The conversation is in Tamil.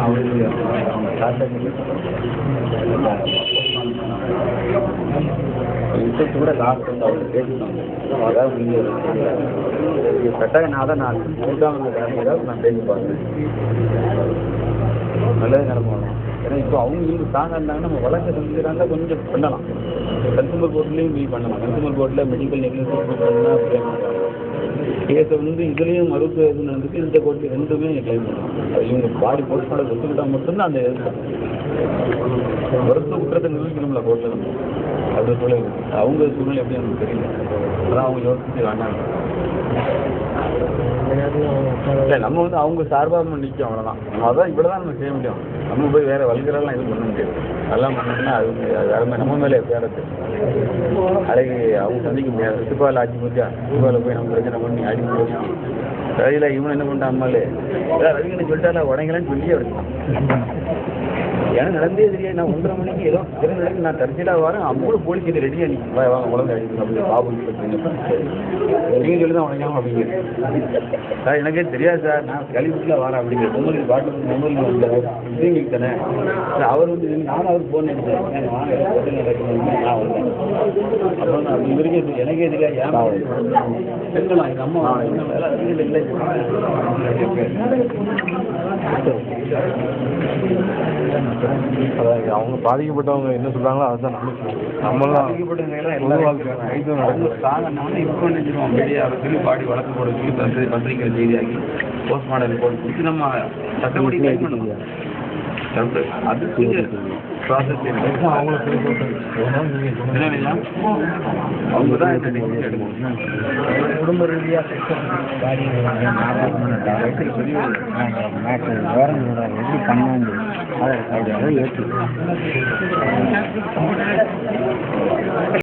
அவருக்கு அவங்க தாத்தாக்கு இன்ட்ரெஸ்ட் கூட லாஸ்ட் வந்து அவங்க பேசினாங்க அதாவது நீங்கள் பெட்டாக நான் தான் நான் நான் பேசி பார்த்தேன் நல்லது நடக்கும் ஏன்னா இப்போ அவங்க இருந்து ஸ்ட்ராங்காக இருந்தாங்கன்னா நம்ம வழக்கு செஞ்சுக்கிறாங்க கொஞ்சம் பண்ணலாம். கன்சூமர் கோர்ட்லேயும் போய் பண்ணலாம். கன்சூமர் கோர்ட்டில் மெடிக்கல் நெக்லன்ஸ் பண்ணால் கேஸை வந்து இதுலேயும் மருத்துவ இது இந்த கோர்ட்டு ரெண்டுமே கிளைம் பண்ணலாம் இவங்க பாடி போஸ்ட்மார்ட்டம் ஒத்துக்கிட்டால் மட்டும்தான் அந்த இது மருத்துவ குற்றத்தை நிரூபிக்கணும்ல கோர்ட்டில் நம்ம அது சூழல் அவங்க சூழ்நிலை எப்படி நமக்கு தெரியல. அதான் அவங்க யோசிச்சு வேண்டாங்க இல்லை நம்ம வந்து அவங்க சார்பாக நம்ம நிற்கும் அவ்வளோதான் நம்ம அதான் இவ்வளோ தான் நம்ம செய்ய முடியும். நம்ம போய் வேறு வழிகளெல்லாம் எதுவும் பண்ண முடியாது. அதெல்லாம் பண்ணோம்னா அது அது வேற நம்ம மேலே பேரத்து அழகு அவங்க சந்திக்க முடியாது. சிப்பாவில் ஆட்சி போச்சா சிப்பாவில் போய் நம்ம பிரச்சனை பண்ணி அடி போய் ரவியில் இவன் என்ன பண்ணிட்டான் அம்மாலே? ஏதாவது ரவிங்கன்னு சொல்லிட்டால உடங்கலன்னு சொல்லியே எடுத்தான். எனக்கு நடந்தே தெரியாது நான் ஒன்றரை மணிக்கு ஏதோ திருநெல்வேலிக்கு நான் தரிசலாக வரேன். அவ்வளோ போலீஸ் கிட்ட ரெடியாக நிற்கும் வா வாங்க உடம்பு அடிக்கணும் அப்படி பாபு நீங்கள் சொல்லி தான் உடங்காம அப்படிங்கிறது சார் எனக்கே தெரியாது சார். நான் கழிவுக்குள்ள வரேன் அப்படிங்கிற. பொங்கலுக்கு பாட்டு பொங்கல் வந்தார். இதுங்களுக்கு தானே? சார் அவர் வந்து நானும் அவருக்கு ஃபோன் எடுத்தேன் "ஏங்க, நான் வந்தேன் எனக்கே ஏன் பெண்களாம் எங்கள் அம்மா இல்லை. அவங்க பாதிக்கப்பட்டவங்க என்ன சொல்றாங்களோ அதுதான் நமக்கு நம்மளாம் பொது வாழ்க்கை ஐந்து நடக்கும் சொல்லி பாடி வழக்கு போட சொல்லி பத்திரி பத்திரிக்கை செய்தியாக்கி போஸ்ட்மார்டம் ரிப்போர்ட் கொடுத்து நம்ம சட்டப்படி அது ப்ராசஸ் போய் சொல்றேன் அவங்க தான் குடும்ப ரீதியாக எப்படி பண்ணாங்க அதை ஏற்றி